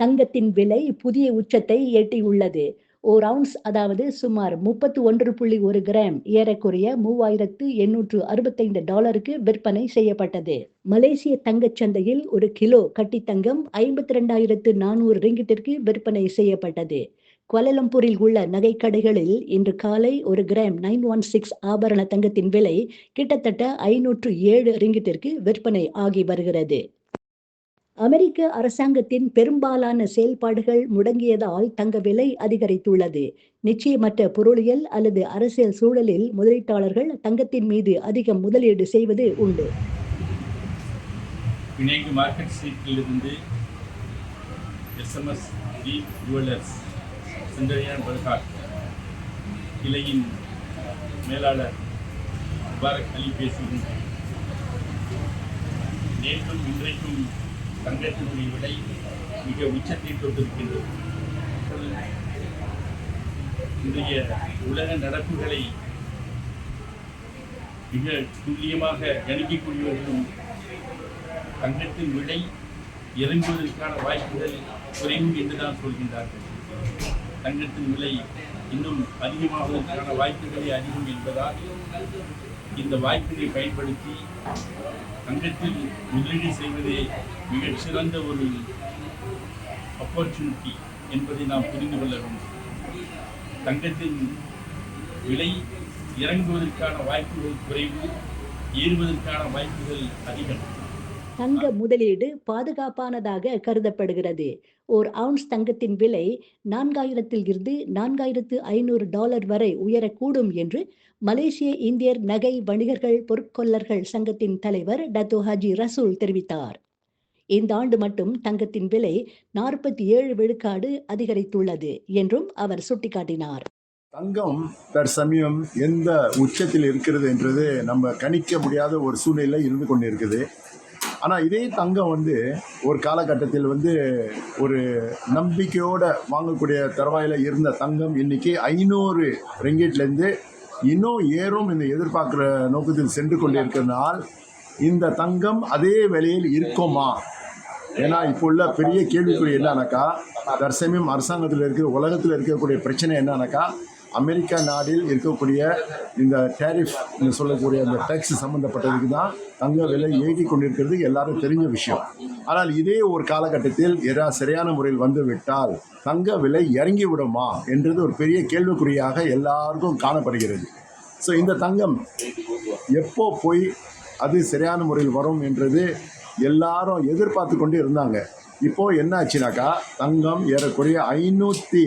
தங்கத்தின் விலை புதிய உச்சத்தை எட்டியுள்ளது. ஓர் அவுன்ஸ் அதாவது சுமார் முப்பத்து ஒன்று புள்ளி ஒரு கிராம் ஏறக்குறைய மூவாயிரத்து எண்ணூற்று அறுபத்தைந்து டாலருக்கு விற்பனை செய்யப்பட்டது. மலேசிய தங்கச் சந்தையில் ஒரு கிலோ கட்டி தங்கம் ஐம்பத்தி ரெண்டாயிரத்து நானூறு ரிங்கிட்டிற்கு விற்பனை செய்யப்பட்டது. கோலலம்பூரில் உள்ள நகைக்கடைகளில் இன்று காலை ஒரு கிராம் நைன் ஒன் சிக்ஸ் ஆபரண தங்கத்தின் விலை கிட்டத்தட்ட ஐநூற்று ஏழு ரிங்கிட்டிற்கு விற்பனை ஆகி வருகிறது. அமெரிக்க அரசாங்கத்தின் பெரும்பாலான செயல்பாடுகள் முடங்கியதால் தங்க விலை அதிகரித்துள்ளது. நிச்சயமற்ற பொருளியல் அல்லது அரசியல் சூழலில் முதலீட்டாளர்கள் தங்கத்தின் மீது அதிகம் முதலீடு செய்வது உண்டு. பிணைங்கு மார்க்கெட் சீட்டிலிருந்து எஸ்எம்எஸ் டி ஜுவல்லர்ஸ் சுந்தரியான் பர்காட் கிளையின் மேலாளர் முபாரக் அலி பேசுகின்றேன் நேற்றும் இன்றைக்கும் தங்கத்தினுடைய விலை மிக உச்சத்தை தொட்டிருக்கின்றது. இன்றைய உலக நடப்புகளை மிக துல்லியமாக கணிக்கக்கூடியவர்களும் தங்கத்தின் விலை இறங்குவதற்கான வாய்ப்புகள் குறைவு என்றுதான் சொல்கின்றார்கள். தங்கத்தின் விலை இன்னும் அதிகமாவதற்கான வாய்ப்புகளே அதிகம் என்பதால் இந்த வாய்ப்பினை பயன்படுத்தி தங்கத்தில் முதலீடு செய்வதே மிகச் சிறந்த ஒரு ஆப்பர்ச்சுனிட்டி என்பதை நாம் புரிந்து கொள்ள வேண்டும். தங்கத்தின் விலை இறங்குவதற்கான வாய்ப்புகள் குறைவு ஏறுவதற்கான வாய்ப்புகள் அதிகம். தங்க முதலீடு பாதுகாப்பானதாக கருதப்படுகிறது. ஓர் அவுன்ஸ் தங்கத்தின் விலை நான்காயிரத்தில் இருந்து நான்காயிரத்து ஐநூறு டாலர் வரை உயரக்கூடும் என்று மலேசிய இந்தியர் நகை வணிகர்கள் பொற்கொள்ளர்கள் சங்கத்தின் தலைவர் டத்து ஹாஜி ரசூல் தெரிவித்தார். இந்த ஆண்டு மட்டும் தங்கத்தின் விலை நாற்பத்தி ஏழு விழுக்காடு அதிகரித்துள்ளது என்றும் அவர் சுட்டிக்காட்டினார். தங்கம் தற்சமயம் எந்த உச்சத்தில் இருக்கிறது என்றது நம்ம கணிக்க முடியாத ஒரு சூழ்நிலை இருந்து கொண்டிருக்குது. ஆனால் இதே தங்கம் வந்து ஒரு காலகட்டத்தில் வந்து ஒரு நம்பிக்கையோட வாங்கக்கூடிய தருவாயில் இருந்த தங்கம் இன்னைக்கு ஐநூறு ரிங்கெட்லேருந்து இன்னும் ஏறும் என்று எதிர்பார்க்குற நோக்கத்தில் சென்று கொண்டிருக்கிறதுனால் இந்த தங்கம் அதே விலையில் இருக்குமா? ஏன்னா இப்போ உள்ள பெரிய கேள்விக்குறி என்னன்னாக்கா தற்சமயம் அரசாங்கத்தில் இருக்கிற உலகத்தில் இருக்கக்கூடிய பிரச்சனை என்னன்னாக்கா அமெரிக்கா நாடில் இருக்கக்கூடிய இந்த டேரிஃப் சொல்லக்கூடிய அந்த டேக்ஸ் சம்மந்தப்பட்டதுக்கு தான் தங்க விலை ஏகி கொண்டிருக்கிறது எல்லாரும் தெரிஞ்ச விஷயம். ஆனால் இதே ஒரு காலகட்டத்தில் எதா சரியான முறையில் வந்துவிட்டால் தங்க விலை இறங்கி விடுமா என்றது ஒரு பெரிய கேள்விக்குறியாக எல்லாருக்கும் காணப்படுகிறது. ஸோ இந்த தங்கம் எப்போ போய் அது சரியான முறையில் வரும் என்றது எல்லாரும் எதிர்பார்த்து கொண்டு இருந்தாங்க. இப்போது என்ன ஆச்சுனாக்கா தங்கம் ஏறக்குறைய ஐநூற்றி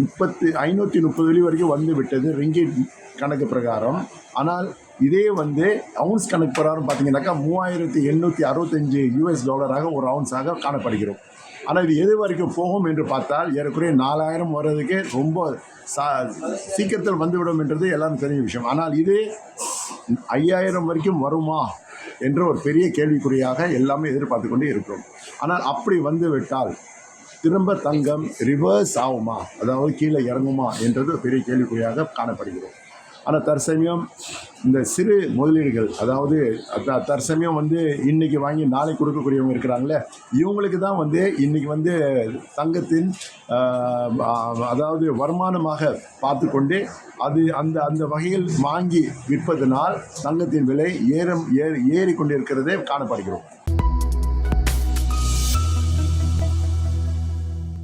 முப்பத்து ஐநூற்றி முப்பது வெளி வரைக்கும் வந்து விட்டது ரிங்கிட் கணக்கு பிரகாரம். ஆனால் இதே வந்து அவுன்ஸ் கணக்கு பிரகாரம் பார்த்தீங்கன்னாக்கா மூவாயிரத்தி எண்ணூற்றி அறுபத்தஞ்சு யூஎஸ் டாலராக ஒரு அவுன்ஸாக காணப்படுகிறோம். ஆனால் இது எது வரைக்கும் போகும் என்று பார்த்தால் ஏறக்குறைய நாலாயிரம் வர்றதுக்கு ரொம்ப சா சீக்கிரத்தில் வந்துவிடும் என்றது எல்லாரும் தெரிஞ்ச விஷயம். ஆனால் இது ஐயாயிரம் வரைக்கும் வருமா என்ற ஒரு பெரிய கேள்விக்குறியாக எல்லாமே எதிர்பார்த்து கொண்டே இருக்கிறோம். ஆனால் அப்படி வந்துவிட்டால் திரும்ப தங்கம் ரிவர்ஸ் ஆகுமா? அதாவது கீழே இறங்குமா என்றது பெரிய கேள்விக்குறியாக காணப்படுகிறது ஆனால் தற்சமயம் இந்த சிறு முதலீடுகள் அதாவது த- தற்சமயம் வந்து இன்றைக்கி வாங்கி நாளை கொடுக்கக்கூடியவங்க இருக்கிறாங்களே இவங்களுக்கு தான் வந்து இன்றைக்கி வந்து தங்கத்தின் அதாவது வருமானமாக பார்த்து கொண்டு அது அந்த அந்த வகையில் வாங்கி விற்பதனால் தங்கத்தின் விலை ஏற ஏறி ஏறி கொண்டிருக்கிறதே காணப்படுகிறோம்.